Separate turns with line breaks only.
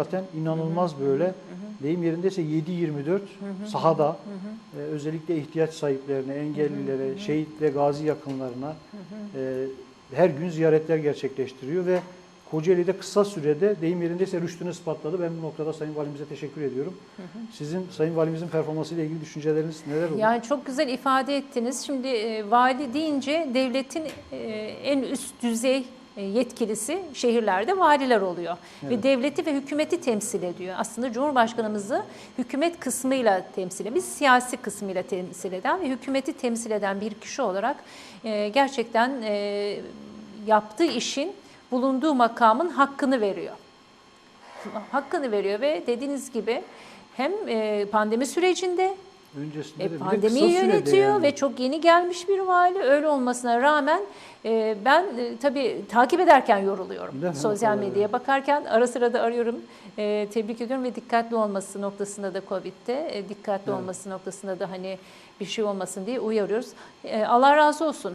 hakikaten inanılmaz böyle deyim yerindeyse 7-24 sahada e, özellikle ihtiyaç sahiplerine, engellilere, şehit ve gazi yakınlarına e, her gün ziyaretler gerçekleştiriyor ve Kocaeli'de kısa sürede deyim yerindeyse rüştünü ispatladı. Ben bu noktada Sayın Valimize teşekkür ediyorum. Sizin Sayın Valimizin performansıyla ilgili düşünceleriniz neler olur?
Yani çok güzel ifade ettiniz. Şimdi e, vali deyince devletin e, en üst düzey yetkilisi şehirlerde valiler oluyor.
Evet.
Ve devleti ve hükümeti temsil ediyor. Aslında Cumhurbaşkanımızı hükümet kısmıyla temsil eden, biz siyasi kısmıyla temsil eden ve hükümeti temsil eden bir kişi olarak e, gerçekten e, yaptığı işin bulunduğu makamın hakkını veriyor hakkını veriyor ve dediğiniz gibi hem e, pandemi sürecinde
Öncesinde
e,
de de
pandemiyi yönetiyor
yani.
ve çok yeni gelmiş bir vali. Öyle olmasına rağmen e, ben e, tabii takip ederken yoruluyorum.
Mi?
Sosyal
Evet.
medyaya bakarken ara sıra da arıyorum. E, tebrik ediyorum ve dikkatli olması noktasında da Covid'de e, dikkatli
Evet.
olması noktasında da hani bir şey olmasın diye uyarıyoruz. E, Allah razı olsun.